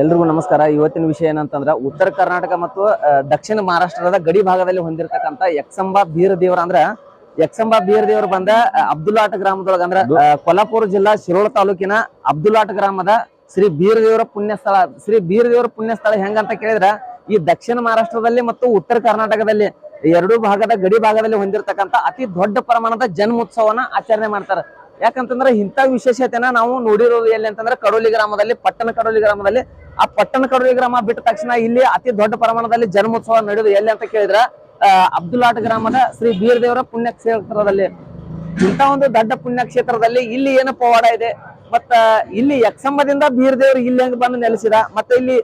ಎಲ್ರಿಗೂ ನಮಸ್ಕಾರ. ಇವತ್ತಿನ ವಿಷಯ ಏನಂತಂದ್ರ ಉತ್ತರ ಕರ್ನಾಟಕ ಮತ್ತು ದಕ್ಷಿಣ ಮಹಾರಾಷ್ಟ್ರದ ಗಡಿ ಭಾಗದಲ್ಲಿ ಹೊಂದಿರತಕ್ಕಂತ ಯಕ್ಸಂಬಾ ಬೀರ ದೇವರ ಅಂದ್ರ ಯಕ್ಸಂಬಾ ಬೀರ ದೇವರು ಬಂದ ಅಬ್ದುಲ್ಲಾಟ ಗ್ರಾಮದೊಳಗ ಅಂದ್ರ ಕೊಲ್ಲಾಪುರ ಜಿಲ್ಲಾ ಶಿರೋಳ ತಾಲೂಕಿನ ಅಬ್ದುಲ್ಲಾಟ ಗ್ರಾಮದ ಶ್ರೀ ಬೀರ ದೇವರ ಪುಣ್ಯ ಸ್ಥಳ ಶ್ರೀ ಬೀರ ದೇವರ ಪುಣ್ಯ ಸ್ಥಳ ಹೆಂಗಂತ ಕೇಳಿದ್ರ, ಈ ದಕ್ಷಿಣ ಮಹಾರಾಷ್ಟ್ರದಲ್ಲಿ ಮತ್ತು ಉತ್ತರ ಕರ್ನಾಟಕದಲ್ಲಿ ಎರಡು ಭಾಗದ ಗಡಿ ಭಾಗದಲ್ಲಿ ಹೊಂದಿರತಕ್ಕಂತ ಅತಿ ದೊಡ್ಡ ಪ್ರಮಾಣದ ಜನ್ಮೋತ್ಸವನ ಆಚರಣೆ ಮಾಡ್ತಾರ. ಯಾಕಂತಂದ್ರೆ ಇಂಥ ವಿಶೇಷತೆನ ನಾವು ನೋಡಿರೋದು ಎಲ್ಲಿ ಅಂತಂದ್ರೆ ಕಡೋಲಿ ಗ್ರಾಮದಲ್ಲಿ, ಪಟ್ಟಣ ಕಡೋಲಿ ಗ್ರಾಮದಲ್ಲಿ. ಆ ಪಟ್ಟಣ ಕಡೋಲಿ ಗ್ರಾಮ ಬಿಟ್ಟ ತಕ್ಷಣ ಇಲ್ಲಿ ಅತಿ ದೊಡ್ಡ ಪ್ರಮಾಣದಲ್ಲಿ ಜನ್ಮೋತ್ಸವ ನಡೆಯೋದು ಎಲ್ಲಿ ಅಂತ ಕೇಳಿದ್ರೆ ಅಬ್ದುಲ್ಲಾಟ್ ಗ್ರಾಮದ ಶ್ರೀ ಬೀರದೇವರ ಪುಣ್ಯ ಕ್ಷೇತ್ರದಲ್ಲಿ ಇಂಥ ಒಂದು ದೊಡ್ಡ ಪುಣ್ಯಕ್ಷೇತ್ರದಲ್ಲಿ ಇಲ್ಲಿ ಏನು ಪವಾಡ ಇದೆ? ಮತ್ತ ಇಲ್ಲಿ ಯಕ್ಷಂಬದಿಂದ ಬೀರದೇವರು ಇಲ್ಲಿ ಹೆಂಗ್ ಬಂದು ನೆಲೆಸಿದ, ಮತ್ತೆ ಇಲ್ಲಿ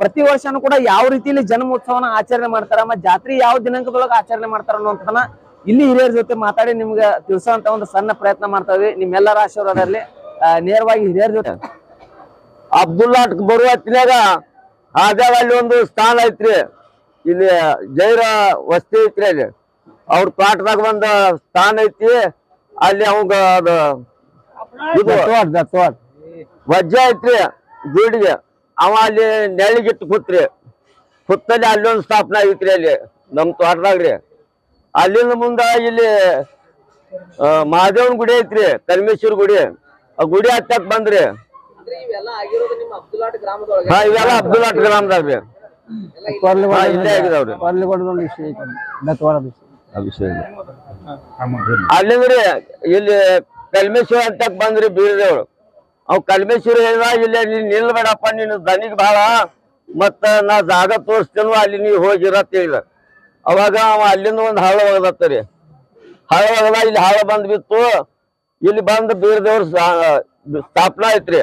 ಪ್ರತಿ ವರ್ಷನೂ ಕೂಡ ಯಾವ ರೀತಿಯಲ್ಲಿ ಜನ್ಮೋತ್ಸವನ ಆಚರಣೆ ಮಾಡ್ತಾರ, ಮತ್ತ ಜಾತ್ರೆ ಯಾವ ದಿನಾಂಕದೊಳಗೆ ಆಚರಣೆ ಮಾಡ್ತಾರ ಅನ್ನುವಂಥದನ್ನ ಇಲ್ಲಿ ಹಿರಿಯರ ಜೊತೆ ಮಾತಾಡಿ ನಿಮ್ಗೆ ತಿಳಿಸುವಂತ ಒಂದು ಸಣ್ಣ ಪ್ರಯತ್ನ ಮಾಡ್ತಾ ಇದ್ವಿ ನಿಮ್ಮೆಲ್ಲರ ಆಶೀರ್ವಾದ ಇರ್ಲಿ. ಆ, ನೇರವಾಗಿ ಹಿರಿಯರ ಜೊತೆ. ಅಬ್ದುಲ್ಲಾಟ್ ಬರುವ ಹೊತ್ತಿನಾಗ ಆದಾಗ ಅಲ್ಲಿ ಒಂದು ಸ್ಥಾನ ಐತ್ರಿ. ಇಲ್ಲಿ ಜೈರ ವಸ್ತಿ ಐತ್ರಿ ಅಲ್ಲಿ. ಅವ್ರ ಪಾಠದಾಗ ಒಂದು ಸ್ಥಾನ ಐತಿ. ಅಲ್ಲಿ ಅವಂಗ ಅದ ಇದು ವಜ್ಜೆ ಐತ್ರಿ ಬೀಡಿಗೆ ಅವ ಅಲ್ಲಿ ನೆಳಿಗಿಟ್ಟು ಕೂತ್ರಿ. ಕುತ್ತಲ್ಲಿ ಅಲ್ಲಿ ಒಂದು ಸ್ಥಾಪನೆ ಐತ್ರಿ ಅಲ್ಲಿ. ನಮ್ ತೋಟದಾಗ್ರಿ. ಅಲ್ಲಿಂದ ಮುಂದ ಇಲ್ಲಿ ಮಹಾದೇವನ ಗುಡಿ ಐತ್ರಿ ಕಲ್ಮೇಶ್ವರ ಗುಡಿ. ಆ ಗುಡಿ ಹತ್ತಕ್ ಬಂದ್ರಿ. ಇವೆಲ್ಲ ಅಬ್ದುಲ್ಲಾಟ್ ಗ್ರಾಮದಾಗ್ರಿ ಇಲ್ಲೇ ಅಲ್ಲಿಂದ್ರಿ, ಇಲ್ಲಿ ಕಲ್ಮೇಶ್ವರ ಅಂತಕ್ ಬಂದ್ರಿ ಬೀರದೇವ್ರು. ಅವ್ ಕಲ್ಮೇಶ್ವರ ಹೇಳಿದ, ಇಲ್ಲಿ ನೀನ್ ನಿಲ್ಬೇಡಪ್ಪ, ನೀನು ದನಿಗ್ ಬಾಳ, ಮತ್ತ ನಾ ಜಾಗ ತೋರಿಸ್ತೇನು ಅಲ್ಲಿ ನೀವು ಹೋಗಿರತ್ ಹೇಳಿದ ಅವಾಗ ಅವ ಅಲ್ಲಿಂದ ಒಂದು ಹಳ್ಳ ಒಗದತ್ತರಿ ಹಳ್ಳ ಒಗದ ಇಲ್ಲಿ ಹಳ್ಳ ಬಂದ್ ಬಿತ್ತು. ಇಲ್ಲಿ ಬಂದ್ ಬೀರದೇವ್ರ ಸ್ಥಾಪನಾ ಐತ್ರಿ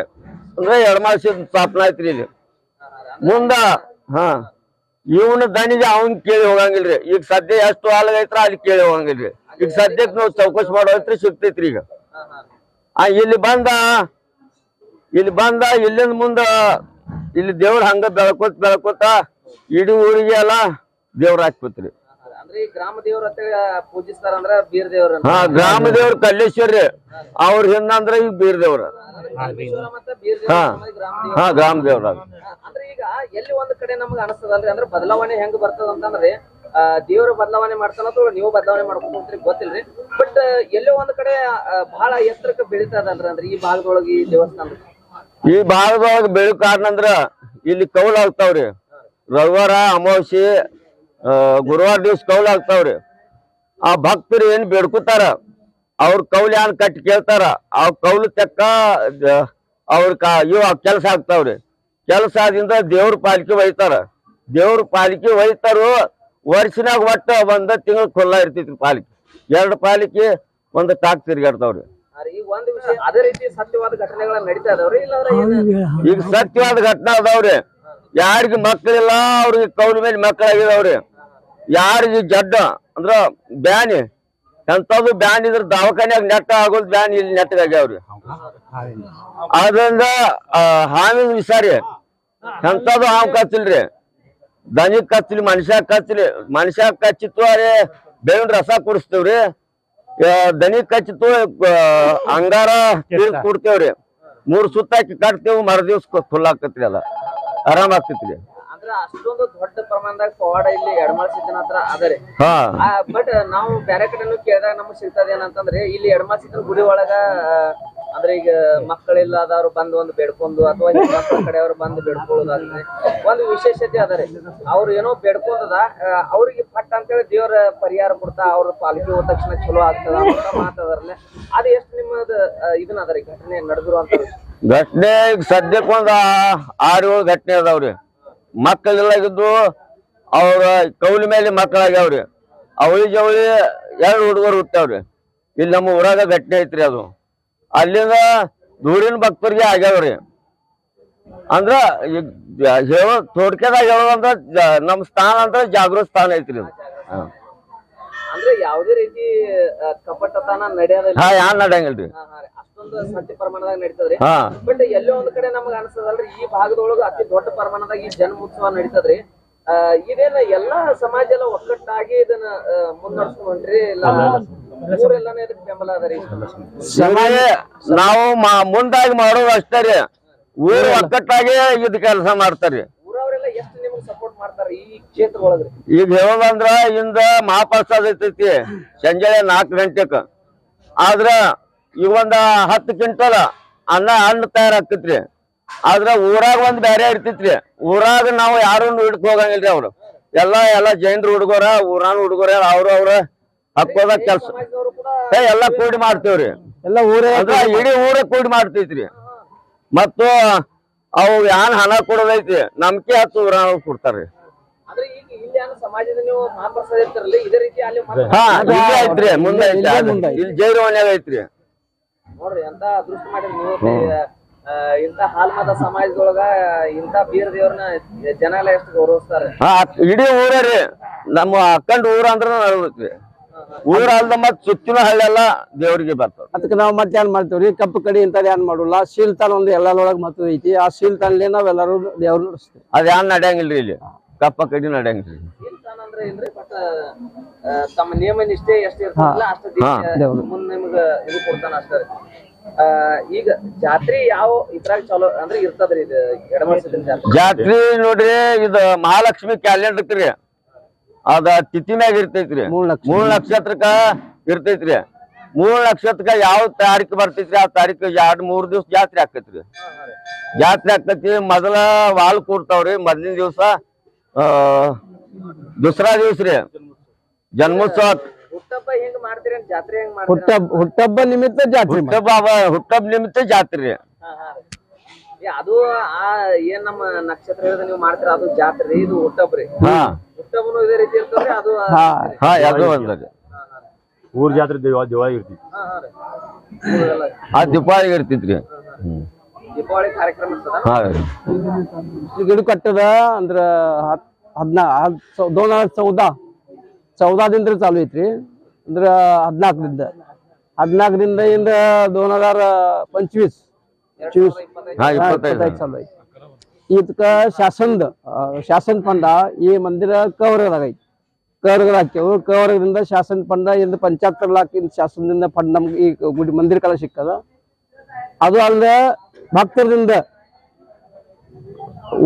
ಅಂದ್ರೆ ಎಡಮಾಸಿ ಸ್ಥಾಪನಾ ಐತ್ರಿ ಇಲ್ಲಿ. ಮುಂದ, ಹ, ಇವನ ದನಿಗೆ ಅವನ್ ಕೇಳಿ ಹೋಗಂಗಿಲ್ರಿ ಈಗ ಸದ್ಯ ಎಷ್ಟು ಹಾಲ್ ಐತ್ರ ಅಲ್ಲಿ ಕೇಳಿ ಹೋಗಂಗಿಲ್ರಿ ಈಗ ಸದ್ಯಕ್ಕೆ ನಾವು ಚೌಕಸ್ ಮಾಡೋತ್ರಿ ಸಿಗ್ತೈತ್ರಿ ಈಗ. ಆ, ಇಲ್ಲಿ ಬಂದ ಇಲ್ಲಿ ಬಂದ, ಇಲ್ಲಿಂದ ಮುಂದ, ಇಲ್ಲಿ ದೇವ್ರ ಹಂಗ ಬೆಳಕೋತ್, ಬೆಳಕೋತ, ಇಡೀ ಊರಿಗೆ ಎಲ್ಲ ದೇವ್ರ ಹಾಕ್ಬೇಕ್ರಿ ಅಂದ್ರೆ ಈ ಗ್ರಾಮ ದೇವ್ರ ಹಾ ಗ್ರಾಮ ಕಲ್ಲೇಶ್ವರಿ. ಅವ್ರ ಹಿಂದಂದ್ರ ಈಗ ಬೀರ್ ದೇವ್ರ. ಹಾ. ಗ್ರಾಮ ಹಾ ಗ್ರಾಮ ದೇವ್ರ ಅಂದ್ರೆ ಈಗ ಎಲ್ಲಿ ಒಂದ್ ಕಡೆ ನಮ್ಗೆ ಅನಸ್ತದಲ್ರಿ? ಅಂದ್ರೆ ಬದಲಾವಣೆ ಹೆಂಗ್ ಬರ್ತದ ಅಂತಂದ್ರೆ ದೇವ್ರ ಬದಲಾವಣೆ ಮಾಡ್ತಾನ ಅಥವಾ ನೀವು ಬದಲಾವಣೆ ಮಾಡ್ಕೊಂಡು ಹೋಗ್ತೀರಿ ಗೊತ್ತಿಲ್ರಿ. ಬಟ್ ಎಲ್ಲೋ ಒಂದ್ ಕಡೆ ಬಹಳ ಎತ್ತರಕ್ಕೆ ಬೆಳಿತದಲ್ರಿ ಅಂದ್ರೆ ಈ ಭಾಗದೊಳಗೆ ಈ ದೇವಸ್ಥಾನ ಈ ಭಾಗದೊಳಗ ಬೆಳಕು ಕಾರಣ ಅಂದ್ರ ಇಲ್ಲಿ ಕೌಲ್ ಆಗ್ತಾವ್ರಿ. ರವಿವಾರ ಅಮಾವಾಸ್ಯೆ ಗುರುವಾರ ದಿವ್ಸ ಕೌಲ್ ಆಗ್ತಾವ್ರಿ ಆ ಭಕ್ತರು ಏನ್ ಬೇಡ್ಕೊತಾರ? ಅವ್ರ ಕೌಲ್ ಏನ್ ಕಟ್ಟಿ ಕೇಳ್ತಾರ. ಆ ಕೌಲ ತಕ್ಕ ಅವ್ರ ಕಾ ಇವ ಕೆಲಸ ಆಗ್ತಾವ್ರಿ ಕೆಲಸ ಆದಿಂದ ದೇವ್ರ ಪಾಲಿಕೆ ಒಯ್ತಾರ. ದೇವ್ರ ಪಾಲಿಕೆ ಒಯ್ತಾರು ವರ್ಷನಾಗ ಒಟ್ಟ ಒಂದ ತಿಂಗಳ ಕೊಲ್ಲ ಇರ್ತೈತಿ ಪಾಲಿಕೆ. ಎರಡು ಪಾಲಿಕೆ ಒಂದ್ ಟಾಕ್ ತಿರ್ಗಾಡ್ತಾವ್ರಿ. ಈಗ ಸತ್ಯವಾದ ಘಟನೆ ಅದಾವ್ರಿ. ಯಾರಿಗ ಮಕ್ಕಳಿಲ್ಲ ಅವ್ರಿಗೆ ಕೌಲ ಮೇಲೆ ಮಕ್ಕಳಾಗಿದಾವ್ರಿ. ಯಾರಿಗೆ ಜಡ್ಡ? ಅಂದ್ರ ಬ್ಯಾನಿ. ಎಂತದ್ದು ಬ್ಯಾನ್ ಇದ್ರ ದವಾಖಾನ್ಯಾಗ ನೆಟ್ಟ ಆಗೋದು ಬ್ಯಾನ್ ಇಲ್ಲಿ ನೆಟ್ಟಗಾಗ್ಯಾವ್ರಿ ಅದ್ರಿಂದ ಆ, ಹಾವಿನ ವಿಷಾರಿ. ಎಂತದ್ದು ಹಾವು ಕಚ್ಚಿಲ್ರಿ? ದನಿಗ್ ಕಚ್ಚಲಿ ಮನುಷ್ಯ ಕಚ್ಚಲಿ. ಮನುಷ್ಯ ಕಚ್ಚಿತ್ತು ಅರೆ ಬೇವಿನ ರಸ ಕುಡಿಸ್ತೇವ್ರಿ. ದನಿಗ್ ಕಚ್ಚಿತ್ತು ಅಂಗಾರ ಕುಡ್ತೇವ್ರಿ. ಮೂರ್ ಸುತ್ತಾಕಿ ಕಟ್ತೇವ್ ಮರ ದಿವ್ಸ ಫುಲ್ ಅದ. ಆರಾಮ್ ಆಗ್ತೈತ್ರಿ. ಅಂದ್ರೆ ಅಷ್ಟೊಂದು ದೊಡ್ಡ ಪ್ರಮಾಣದಾಗ ಪವಾಡ ಇಲ್ಲಿ ಎಡಮಾಳ ಸಿದ್ದನ ಹತ್ರ ಅದರಿ. ಹಾ. ಬಟ್ ನಾವು ಬೇರೆ ಕಡೆನೂ ಕೇಳಿದಾಗ ನಮಗ್ ಸಿಗ್ತದ ಏನಂತಂದ್ರೆ ಇಲ್ಲಿ ಎಡಮಾಳ ಸಿದ್ದನ ಗುಡಿ ಒಳಗ ಆ, ಅಂದ್ರೆ ಈಗ ಮಕ್ಕಳಿಲ್ಲದವ್ರು ಬಂದು ಒಂದು ಬೇಡ್ಕೊಂಡು ಅಥವಾ ಮಕ್ಕಳ ಕಡೆಯವ್ರು ಬಂದು ಬೇಡ್ಕೊಳ್ಳೋದಾಗ್ತದೆ ಒಂದು ವಿಶೇಷತೆ ಅದರಿ. ಅವ್ರು ಏನೋ ಬೇಡ್ಕೊಂಡದ ಆ, ಅವ್ರಿಗೆ ಪಟ್ಟ ಅಂತೇಳಿ ದೇವ್ರ ಪರಿಹಾರ ಕೊಡ್ತಾ ಅವ್ರ ಪಾಲಿಕೆ ಹೋದ ತಕ್ಷಣ ಚಲೋ ಆಗ್ತದ ಅಂತ ಮಾತದರ್ಲೆ ಅದು ಎಷ್ಟು ನಿಮ್ಮದು ಇದನ್ನ ಅದರಿ ಘಟನೆ ನಡೆದಿರುವಂತ ಘಟನೆ ಈಗ ಒಂದ್ ಆ- ಆರು ಏಳು ಘಟನೆ ಅದಾವ್ರಿ. ಮಕ್ಕಳಿಲ್ಲಾಗಿದ್ದು ಅವ್ರ ಕೌಲಿ ಮೇಲೆ ಮಕ್ಕಳಾಗ್ಯಾವ್ರಿ. ಅವಳಿ ಜವಳಿ ಎರಡು ಹುಡುಗರು ಹುಟ್ಟಾವ್ರಿ. ಇಲ್ಲಿ ನಮ್ಮ ಊರಾಗ ಘಟನೆ ಐತ್ರಿ ಅದು. ಅಲ್ಲಿಂದ ದೂರಿನ ಭಕ್ತರಿಗೆ ಆಗ್ಯಾವ್ರಿ. ಅಂದ್ರ ಹೇಳೋ ತೋಡ್ಕೆದಾಗ ಹೇಳೋದಂದ್ರ ನಮ್ಮ ನಮ್ ಸ್ಥಾನ ಅಂದ್ರೆ ಜಾಗೃತ ಸ್ಥಾನ ಐತ್ರಿ ಅದು. ಅಂದ್ರೆ ಯಾವದೇ ರೀತಿ ಕಪಟತನ ನಡೆಯೋದಿಲ್ಲ. ಹಾ ಯಾನ್ ನಡಂಗಿಲ್ರಿ ಹಾ, ಹಾ ರೀ. ಅಷ್ಟೊಂದು ಸತ್ಯ ಪ್ರಮಾಣದಾಗ ನಡೀತದ್ರಿ. ಹಾ. ಬಟ್ ಎಲ್ಲೋ ಒಂದ್ ಕಡೆ ನಮಗ ಅನ್ಸದಲ್ರಿ ಈ ಭಾಗದೊಳಗ ಅತಿ ದೊಡ್ಡ ಪ್ರಮಾಣದಾಗ ಈ ಜನ್ಮೋತ್ಸವ ನಡೀತದ್ರಿ. ಆ, ಇದೇನ ಎಲ್ಲಾ ಸಮಾಜ ಎಲ್ಲ ಒಕ್ಕಟ್ಟಾಗಿ ಇದನ್ನ ಮುನ್ನಡೆಸ್ಕೊಂಡ್ ಹೊಂಟ್ರಿ ಇಲ್ಲ ಊರೆಲ್ಲಾನೇ ಇದಕ್ಕೆ ಬೆಂಬಲ ಅದರಿ ಇವ್ರೇ ನಾವು ಮಾ- ಮುಂದಾಗಿ ಮಾಡೋದು ಅಷ್ಟೇ ರೀ. ಊರು ಒಕ್ಕಟ್ಟಾಗಿ ಇದ್ ಕೆಲಸ ಮಾಡ್ತಾರ್ರಿ ಊರವರೆಲ್ಲ ಎಷ್ಟು ನಿಮ್ಗೆ ಸಪೋರ್ಟ್ ಮಾಡ್ತಾರೆ ಈ ಕ್ಷೇತ್ರ ಒಳಗ್ರಿ ಈಗ ಹೇಳೋದಂದ್ರ ಇಂದ ಮಹಾಪ್ರಸಾದ ಇರ್ತೈತಿ ಸಂಜೆ ನಾಲ್ಕು ಗಂಟೆಕ್. ಆದ್ರ ಈಗ ಒಂದ ಹತ್ತು ಕ್ವಿಂಟಲ್ ಅನ್ನ ಹಣ್ಣು ತಯಾರಾಕತ್ರಿ ಆದ್ರ ಊರಾಗ ಒಂದ್ ಬ್ಯಾರೆ ಇರ್ತೈತ್ರಿ. ಊರಾಗ ನಾವು ಯಾರು ಹಿಡ್ಕ ಹೋಗಂಗಿಲ್ರಿ ಅವ್ರು. ಎಲ್ಲಾ ಎಲ್ಲಾ ಜೈನ್ರ ಹುಡುಗರ ಊರಾನ ಹುಡುಗರ ಅವ್ರ ಅವ್ರ ಹಾಕೋದ ಕೆಲ್ಸ. ಎಲ್ಲಾ ಕೂಡಿ ಮಾಡ್ತೇವ್ರಿ. ಎಲ್ಲ ಊರೇ ಇಡೀ ಊರ ಕೂಡಿ ಮಾಡ್ತೈತ್ರಿ. ಮತ್ತು ಅವು ಯಾನ್ ಹಣ ಕೊಡೋದೈತಿ ನಂಬಿಕೆ ಹತ್ತು ಊರಾನ ಕೊಡ್ತಾರ್ರಿ ಅಂದ್ರೆ ಈಗ ಇಲ್ಲಿ ಏನೋ ಸಮಾಜದ ನೀವು ಮಹಾಪ್ರಸಾದ ಇದೇ ರೀತಿ ಅಲ್ಲಿ ಮತ್ತೆ ಹಾ ಇಲ್ಲೇ ಐತ್ರಿ ಮುಂದೆ ಐತಿ ಇಲ್ಲೇ ಅದು. ಮುಂದೆ ಐತಿ. ಇಲ್ಲಿ ಜೈರು ಮನ್ಯಾಗ ಐತ್ರಿ. ನೋಡ್ರಿ ಎಂತ ಅದೃಷ್ಟ ಮಾಡಿರಿ ನೀವು? ಇಂತ ಹಾಲ್ಮತ ಸಮಾಜದೊಳಗ ಇಂತ ಬೀರ ದೇವ್ರನ್ನ ಜನ ಎಲ್ಲ ಎಷ್ಟು ಗೌರವಿಸ್ತಾರೆ? ಹಾ ಇಡೀ ಊರ ರೀ. ನಮ್ಮ ಅಕ್ಕಂಡ್ ಊರ ಅಂದ್ರ ನಡದೈತ್ರಿ. ಊರ ಅಲ್ದ ಮತ್ ಸುತ್ತಿನ ಹಳ್ಳೆಲ್ಲ ದೇವ್ರಿಗೆ ಬರ್ತಾವ ಅದಕ್ಕೆ ನಾವು ಮತ್ತೆ ಏನ್ ಮಾಡ್ತೇವ್ರಿ? ಕಪ್ಪು ಕಡಿ ಇಂಥದ್ದು ಏನ್ ಮಾಡೋಲ್ಲ? ಶೀಲ್ತಾನ್ ಒಂದು ಎಲ್ಲರೊಳಗೆ ಮತ ಐತಿ. ಆ ಶೀಲ್ತಾನ್ಲೆ ನಾವೆಲ್ಲರೂ ದೇವ್ರ ನಡೆಸ್ತೇವೆ. ಅದ್ ಯಾನ್ ನಡೆಯಂಗಿಲ್ರಿ ಇಲ್ಲಿ? ಕಪ್ಪ ಕಡಿ ನಡೆಯಂಗಿಲ್ರಿ. ಅಂದ್ರೆ ಇಲ್ರಿ ಬಟ್ ತಮ್ಮ ನಿಯಮ ನಿಷ್ಠೆ ಎಷ್ಟೇ ಇದು ಕೊಡ್ತಾನ ಅಷ್ಟೇ ಆ, ಈಗ ಜಾತ್ರೆ ಯಾವ ಇದ್ರಾಗ ಚಲೋ ಅಂದ್ರೆ ಇರ್ತದ್ರಿ ಇದು ಜಾತ್ರೆ? ಜಾತ್ರಿ ನೋಡ್ರಿ ಇದು ಮಹಾಲಕ್ಷ್ಮಿ ಕ್ಯಾಲೆಂಡರ್ ಅದ ತಿಥಿ ಮ್ಯಾಗ ಇರ್ತೈತ್ರಿ. ಮೂರ್ ನಕ್ಷತ್ರಕ್ಕ ಇರ್ತೈತ್ರಿ. ಮೂರ್ ನಕ್ಷತ್ರಕ್ಕ ಯಾವ ತಾರೀಕು ಬರ್ತೈತ್ರಿ ಆ ತಾರೀಕು ಎರಡ್ ಮೂರ್ ದಿವ್ಸ ಜಾತ್ರೆ ಆಕೈತ್ರಿ ಜಾತ್ರೆ ಆಕೈತಿ ಮೊದಲ ವಾಲ್ ಕೂಡ್ತಾವ್ರಿ ಮೊದಲಿನ ದಿವ್ಸ ಆ ದುಸರಾ ದಿವ್ಸ ರೀ. ಜನ್ಮೋತ್ಸವ. ಹುಟ್ಟಬ್ಬ ಹೆಂಗ್ ಮಾಡ್ತೀರಿ ಜಾತ್ರೆ ಹೆಂಗ್ ಮಾಡ್ತೀರಿ? ಹುಟ್ಟಬ್ಬ ನಿಮಿತ್ತ ಜಾತ್ರೆ. ಹುಟ್ಟಬ್ಬ ಹುಟ್ಟಬ್ಬ ನಿಮಿತ್ತ ಜಾತ್ರೆ ರೀ. ಅದು ಆ ಏನ್ ನಮ್ಮ ನಕ್ಷತ್ರ ಹೇಳ್ದ ನೀವು ಮಾಡ್ತೀರ ಅದು ಜಾತ್ರೆ ರೀ, ಇದು ಹುಟ್ಟಬ್ರಿ ಹಾ. ಹಾ ಹಾ ಯಾದವ್ ಅಂತಾರೆ ಊರ್ ಜಾತ್ರೆ ದಿವಾ- ದಿವಾಳಿ ಇರ್ತಿತ್ತು ಆ ದೀಪಾವಳಿಗೆ ಇರ್ತಿತ್ರಿ ಹ್ಮ್. ದೀಪಾವಳಿ ರೀ. गिड कट्टद ಅಂದ್ರ ಹದಿನಾ दोन हजार चौदा ಚೌದಾದಿಂದ ಚಾಲು ಐತ್ರಿ ಅಂದ್ರ ಹದಿನಾಲ್ಕರಿಂದ ಹದಿನಾಲ್ಕರಿಂದ ಇಂದ दोन हजार पंचवीस ಎರಡ್ ಚಾಲು ಐತಿ ಇದಕ್ಕ ಶಾಸನದ ಶಾಸನ ಪಂಡ ಈ ಮಂದಿರ ಕವರ್ಗದಾಗ ಐತಿ ಕವರ್ಗದ ಹಾಕ್ಯವು. ಕವರ್ಗದಿಂದ ಶಾಸನ ಪಂಡ ಇಂದ ಪಂಚಾಯತ್ ಲಾಕ್ ಶಾಸನದಿಂದ ಫಂಡ್ ನಮ್ಗೆ ಈ ಗುಡಿ ಮಂದಿರ ಕಲ ಸಿಕ್ಕದ. ಅದು ಅಲ್ಲದೆ ಭಕ್ತರದಿಂದ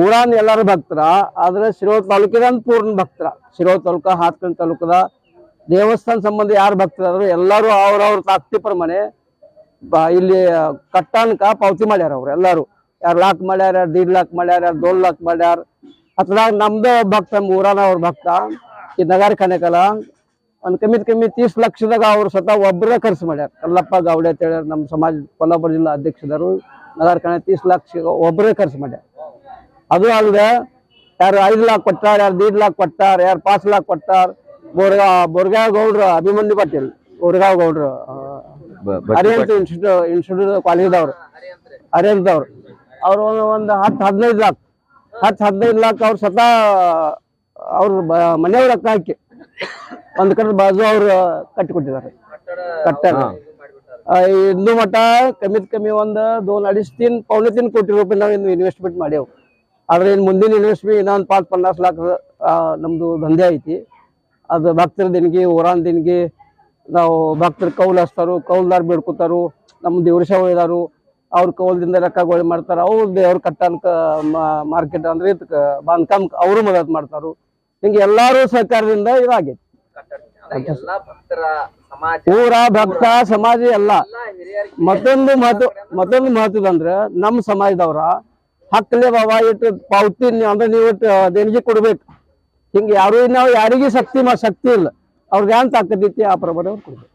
ಊರಾನ್ ಎಲ್ಲಾರು ಭಕ್ತರ, ಆದ್ರೆ ಶಿರೋ ತಾಲೂಕಿನ ಪೂರ್ಣ ಭಕ್ತರ. ಶಿರೋ ತಾಲೂಕ ಹಾತ್ಕಂಡ್ ತಾಲೂಕದ ದೇವಸ್ಥಾನ ಸಂಬಂಧ ಯಾರು ಭಕ್ತರಾದ್ರು ಎಲ್ಲಾರು ಅವ್ರವ್ರ ತಾಕ್ತಿ ಮನೆ ಇಲ್ಲಿ ಕಟ್ಟಾನಕ ಪಾವತಿ ಮಾಡ್ಯಾರ ಅವ್ರು ಎಲ್ಲಾರು. ಯಾರು ಲಾಕ್ ಮಾಡ್ಯಾರ ಯಾರು ದೀಡ್ ಲಾಕ್ ಮಾಡ್ಯಾರ ಯಾರು ದೋಳ್ ಲಾಕ್ ಮಾಡ್ಯಾರ. ನಮ್ದೇ ನಮ್ದು ಭಕ್ತ ನಮ್ಮ ಊರಾನ ಅವ್ರ ಭಕ್ತ. ಈ ನಗರ ಕನೆಕಲ ಒಂದ್ ಕಮ್ಮಿ ಕಮ್ಮಿ ತೀಸ್ ಲಕ್ಷದಾಗ ಅವ್ರು ಸ್ವತಃ ಒಬ್ಬರೇ ಖರ್ಚು ಮಾಡ್ಯಾರ. ಕಲ್ಲಪ್ಪ ಗೌಡೆ ಅಂತ ಹೇಳ್ಯಾರ ನಮ್ಮ ಸಮಾಜ ಕೊಲ್ಲಾಪುರ ಜಿಲ್ಲಾ ಅಧ್ಯಕ್ಷದರು ನಗರ ಕಣೆ ತೀಸ್ ಲಕ್ಷ ಒಬ್ಬರೇ ಖರ್ಚು ಮಾಡ್ಯಾರ. ಅದು ಅಲ್ಲದೆ ಯಾರು ಐದು ಲಾಕ್ ಕೊಟ್ಟಾರ ಯಾರು ದೀಡ್ ಲಾಕ್ ಕೊಟ್ಟಾರ ಯಾರು ಪಾಂಚ್ ಲಾಕ್ ಕೊಟ್ಟಾರ. ಬೋರ್ಗಾ ಬೋರ್ಗಾವ್ ಗೌಡ್ರ ಅಭಿಮನ್ಯು ಪಾಟೀಲ್ ಬೋರ್ಗಾವ್ ಗೌಡ್ರು ಅರಿಯಂತ ಇನ್ಸ್ಟಿಟ್ಯೂಟ್ ಇನ್ಸ್ಟಿಟ್ಯೂಟ್ ಕಾಲೇಜ್ದವ್ರು ಅರಿಯಂತವ್ರು ಅವ್ರು ಒಂದು ಒಂದು ಹತ್ತು ಹದಿನೈದು ಲಾಕ್. ಹತ್ತು ಹದಿನೈದು ಲಾಕ್ ಅವ್ರು ಸತ ಅವ್ರ ಮನೆಯವ್ರ ರೊಕ್ಕ ಹಾಕಿ. ಒಂದ್ ಕಡೆ ಬಾಜು ಅವ್ರು ಕಟ್ಟಿಕೊಟ್ಟಿದ್ದಾರೆ ಕಟ್ಟಡ. ಕಟ್ಟಾರ ಇಂದು ಮಠ ಕಮ್ಮಿತ್ ಕಮ್ಮಿ ಒಂದು ದೋನ್ ಅಡೀಚ್ ತೀನ್ ಪೌನೆ ತಿನ್ ಕೋಟಿ ರೂಪಾಯಿ ನಾವು ಇನ್ನು ಇನ್ವೆಸ್ಟ್ಮೆಂಟ್ ಮಾಡ್ಯಾವ. ಆದ್ರೆ ಇನ್ನು ಮುಂದಿನ ಇನ್ವೆಸ್ಟ್ಮೆಂಟ್ ಇನ್ನೊಂದು ಪಾಂಚ್ ಪನ್ನಾಸ್ ಲಾಕ್ ನಮ್ದು ದಂಧೆ ಐತಿ. ಅದು ಭಕ್ತರ ದಿನಗಿ ಊರಾನ್ ದಿನಗಿ ನಾವು ಭಕ್ತರ ಕೌಲ್ ಹಚ್ತಾರು ಕೌಲ್ದಾರ್ ಬೇಡ್ಕೋತಾರು ನಮ್ಮ ದೇವ್ರ ಸೇವ ಇದಾರು. ಅವ್ರ ಕೌಲ್ದಿಂದ ರೊಕ್ಕಗಳು ಮಾಡ್ತಾರ. ಅವ್ರ ದೇವ್ರ ಕಟ್ಟನ್ಕ ಮಾರ್ಕೆಟ್ ಅಂದ್ರೆ ಇದಕ್ಕ ಬಾಂಧಕಾಮ್ ಅವರು ಮದತ್ ಮಾಡ್ತಾರು. ಹಿಂಗೆ ಎಲ್ಲಾರು ಸಹಕಾರದಿಂದ ಇದಾಗೈತಿ. ಅದ ಎಲ್ಲಾ ಭಕ್ತರ ಸಮಾಜ ಊರ ಭಕ್ತ ಸಮಾಜ ಎಲ್ಲ. ಮತ್ತೊಂದು ಮಹತ್ವ ಮತ್ತೊಂದು ಮಹತ್ವದಂದ್ರ ನಮ್ಮ ಸಮಾಜದವ್ರ ಹಕ್ಕಲೆ ಬಾಬಾ ಇಟ್ಟು ಪಾವತಿ ಅಂದ್ರೆ ನೀವು ಇಟ್ಟು ದೇಣಿಗೆ ಕೊಡ್ಬೇಕು. ಹಿಂಗೆ ಯಾರು ನಾವು ಯಾರಿಗೂ ಶಕ್ತಿ ಮಾ ಶಕ್ತಿ ಇಲ್ಲ. ಅವ್ರಿಗೆ ಏನ್ ತಾಕತ್ತೈತಿ ಆ ಪ್ರಮಾಣ ಅವ್ರು ಕೊಡ್ಬೇಕು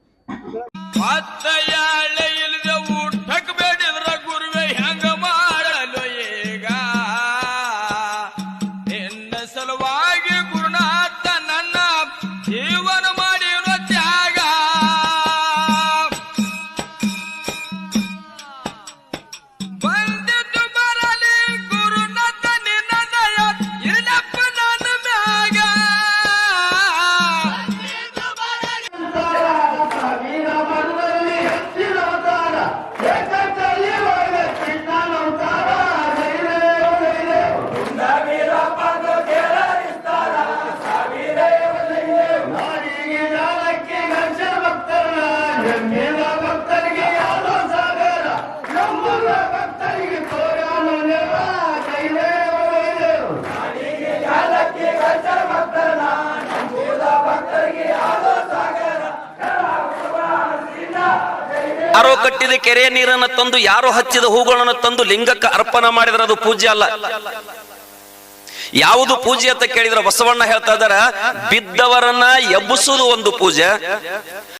ಯಾರೋ ಕಟ್ಟಿದ ಕೆರೆಯ ನೀರನ್ನು ತಂದು ಯಾರೋ ಹಚ್ಚಿದ ಹೂಗಳನ್ನು ತಂದು ಲಿಂಗಕ್ಕೆ ಅರ್ಪಣೆ ಮಾಡಿದ್ರೆ ಅದು ಪೂಜೆ ಅಲ್ಲ. ಯಾವುದು ಪೂಜೆ ಅಂತ ಕೇಳಿದ್ರೆ ಬಸವಣ್ಣ ಹೇಳ್ತಾ ಇದ್ದಾರೆ, ಬಿದ್ದವರನ್ನ ಎಬ್ಬಿಸುವುದು ಒಂದು ಪೂಜೆ